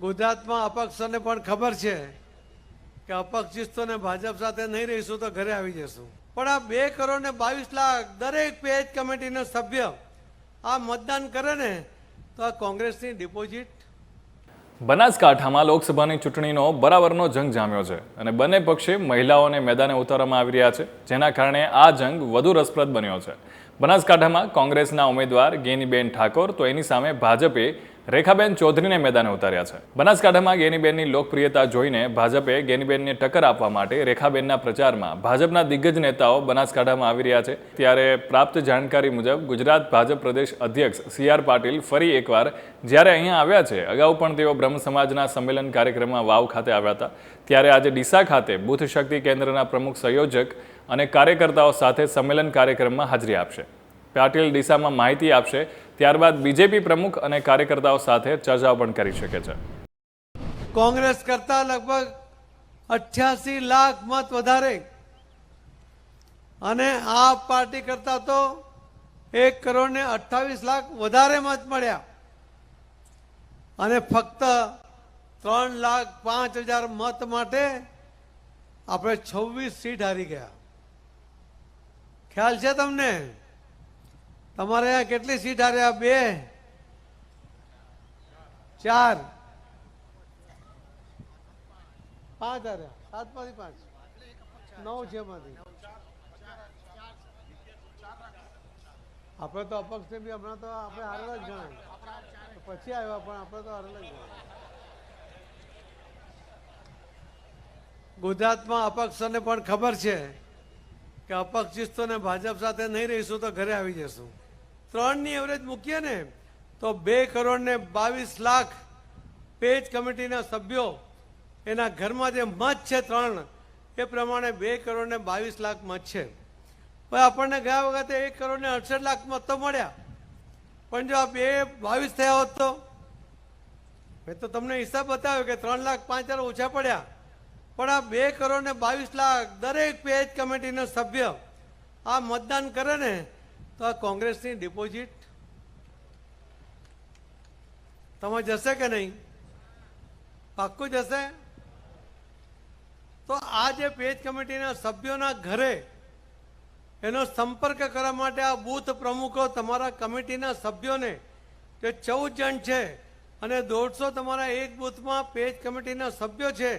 ગુજરાતમાં અપક્ષોને પણ ખબર છે કે અપક્ષિસ્તોને ભાજપ સાથે નહીં રહીશું તો ઘરે આવી જશું. પણ આ બે કરોડ ને બાવીસ લાખ દરેક પેજ કમિટીનો સભ્ય આ મતદાન કરે ને તો આ કોંગ્રેસની ડિપોઝિટ. બનાસકાંઠામાં લોકસભાની ચૂંટણીનો બરાબરનો જંગ જામ્યો છે અને બંને પક્ષે મહિલાઓને મેદાને ઉતારવામાં આવી રહ્યા છે, જેના કારણે આ જંગ વધુ રસપ્રદ બન્યો છે. બનાસકાંઠામાં કોંગ્રેસના ઉમેદવાર ગેનીબેન ઠાકોર તો એની સામે ભાજપે રેખાબેન ચૌધરીને મેદાને ઉતાર્યા છે. બનાસકાંઠામાં ગેનીબેનની લોકપ્રિયતા જોઈને ભાજપે ગેનીબેનને ટક્કર આપવા માટે રેખાબેનના પ્રચારમાં ભાજપના દિગ્ગજ નેતાઓ બનાસકાંઠામાં આવી રહ્યા છે. ત્યારે પ્રાપ્ત જાણકારી મુજબ ગુજરાત ભાજપ પ્રદેશ અધ્યક્ષ સી આર પાટીલ ફરી એકવાર જ્યારે અહીંયા આવ્યા છે, અગાઉ પણ તેઓ બ્રહ્મ સમાજના સંમેલન કાર્યક્રમમાં વાવ ખાતે આવ્યા હતા. ત્યારે આજે ડીસા ખાતે બુથ શક્તિ કેન્દ્રના પ્રમુખ સંયોજક અને કાર્યકર્તાઓ સાથે સંમેલન કાર્યક્રમમાં હાજરી આપશે. પાટીલ ડીસામાં માહિતી આપશે ત્યારબાદ બીજેપી પ્રમુખ અને કાર્યકર્તાઓ સાથે ચર્ચા પણ કરી શકે છે. કોંગ્રેસ કરતા લગભગ અઠ્યાસી લાખ મત વધારે. અને આ પાર્ટી કરતા તો એક કરોડ ને અઠ્ઠાવીસ લાખ વધારે મત મળ્યા. અને ફક્ત ત્રણ લાખ પાંચ હજાર મત માટે આપણે છવ્વીસ સીટ હારી ગયા. ખ્યાલ છે તમને? તમારે અહીંયા કેટલી સીટ હાર્યા બે? ચાર? પાંચ હાર્યા સાતમાંથી પાંચ? નવ છે માંથી આપણે તો અપક્ષને બી હમણાં તો આપણે હારેલા જ ગણાય. પછી આવ્યા, પણ આપણે તો હારેલા જ ગણાય. ગુજરાતમાં અપક્ષને પણ ખબર છે કે અપક્ષિસ્તોને ભાજપ સાથે નહીં રહીશું તો ઘરે આવી જશું. ત્રણની એવરેજ મૂકીએ ને, તો બે કરોડ ને બાવીસ લાખ પેજ કમિટીના સભ્યો એના ઘરમાં જે મત છે ત્રણ, એ પ્રમાણે બે કરોડ ને બાવીસ લાખ મત છે. પણ આપણને ગયા વખતે એક કરોડ ને અડસઠ લાખ મત તો મળ્યા. પણ જો આ બે બાવીસ થયા હોત તો? મેં તો તમને હિસાબ બતાવ્યો કે ત્રણ લાખ પાંચ હજાર ઓછા પડ્યા. પણ આ બે કરોડ ને બાવીસ લાખ દરેક પેજ કમિટીનો સભ્ય આ મતદાન કરે ને તો આ કોંગ્રેસની ડિપોઝિટ તમે જશે કે નહીં? પાક્કું જશે? તો આ જે પેજ કમિટીના સભ્યોના ઘરે એનો સંપર્ક કરવા માટે આ બૂથ પ્રમુખો તમારા કમિટીના સભ્યોને જે ચૌદ જણ છે અને દોઢસો તમારા એક બૂથમાં પેજ કમિટીના સભ્યો છે